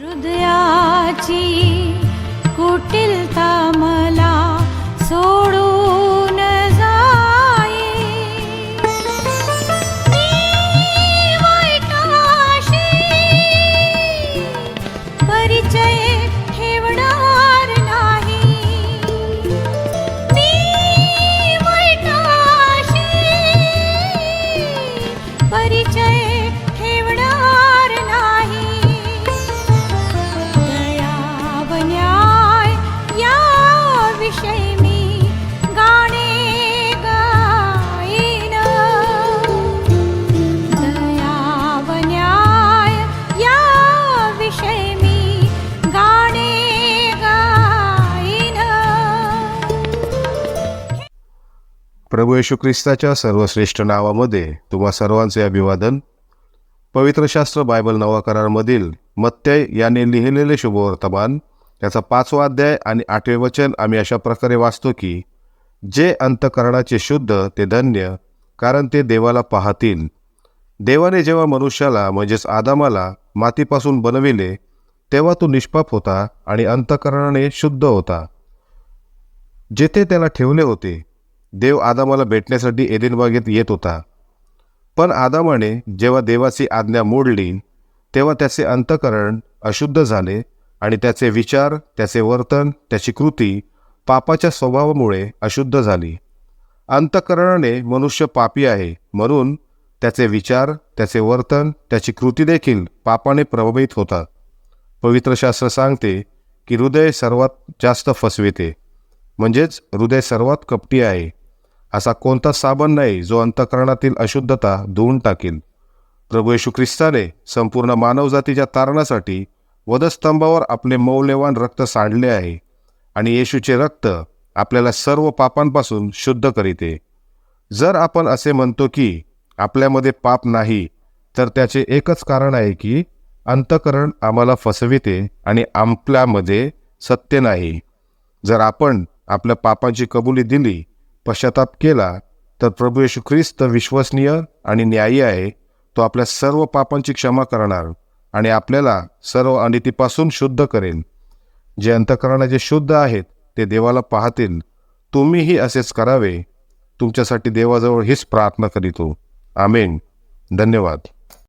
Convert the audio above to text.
हृदयाची कुटिलता मला सोडून जाई मी परिचय ठेवणार नाही. मी वाईटाशी परिचय प्रभू येशू ख्रिस्ताच्या सर्वश्रेष्ठ नावामध्ये तुम्हा सर्वांचे अभिवादन. पवित्र शास्त्र बायबल नवा करारमधील मत्तय याने लिहिलेले शुभवर्तमान याचा पाचवा अध्याय आणि आठवे वचन आम्ही अशा प्रकारे वाचतो की जे अंतकरणाचे शुद्ध ते धन्य कारण ते देवाला पाहतील. देवाने जेव्हा मनुष्याला म्हणजेच आदामाला मातीपासून बनविले तेव्हा तो निष्पाप होता आणि अंतकरणाने शुद्ध होता. जेथे त्याला ठेवले होते देव आदामाला भेटण्यासाठी एदेन बागेत येत होता. पण आदामाने जेव्हा देवाची आज्ञा मोडली तेव्हा त्याचे अंतकरण अशुद्ध झाले आणि त्याचे विचार त्याचे वर्तन त्याची कृती पापाच्या स्वभावामुळे अशुद्ध झाली. अंतकरणाने मनुष्य पापी आहे म्हणून त्याचे विचार त्याचे वर्तन त्याची कृती देखील पापाने प्रभावित होतात. पवित्र शास्त्र सांगते की हृदय सर्वात जास्त फसविते म्हणजेच हृदय सर्वात कपटी आहे. असा कोणता साबण नाही जो अंतकरणातील अशुद्धता धुवून टाकेल. प्रभू येशू ख्रिस्ताने संपूर्ण मानवजातीच्या तारणासाठी वधस्तंभावर आपले मौल्यवान रक्त सांडले आहे आणि येशूचे रक्त आपल्याला सर्व पापांपासून शुद्ध करीते. जर आपण असे म्हणतो की आपल्यामध्ये पाप नाही तर त्याचे एकच कारण आहे की अंतकरण आम्हाला फसविते आणि आपल्यामध्ये सत्य नाही. जर आपण आपल्या पापांची कबुली दिली पश्चाताप केला तर प्रभू येशू ख्रिस्त विश्वसनीय आणि न्यायी आहे. तो आपल्या सर्व पापांची क्षमा करणार आणि आपल्याला सर्व अनितीपासून शुद्ध करेल. जे अंतकरणाचे शुद्ध आहेत ते देवाला पाहतील. तुम्हीही असेच करावे. तुमच्यासाठी देवाजवळ हीच प्रार्थना करीतो. आमेन. धन्यवाद.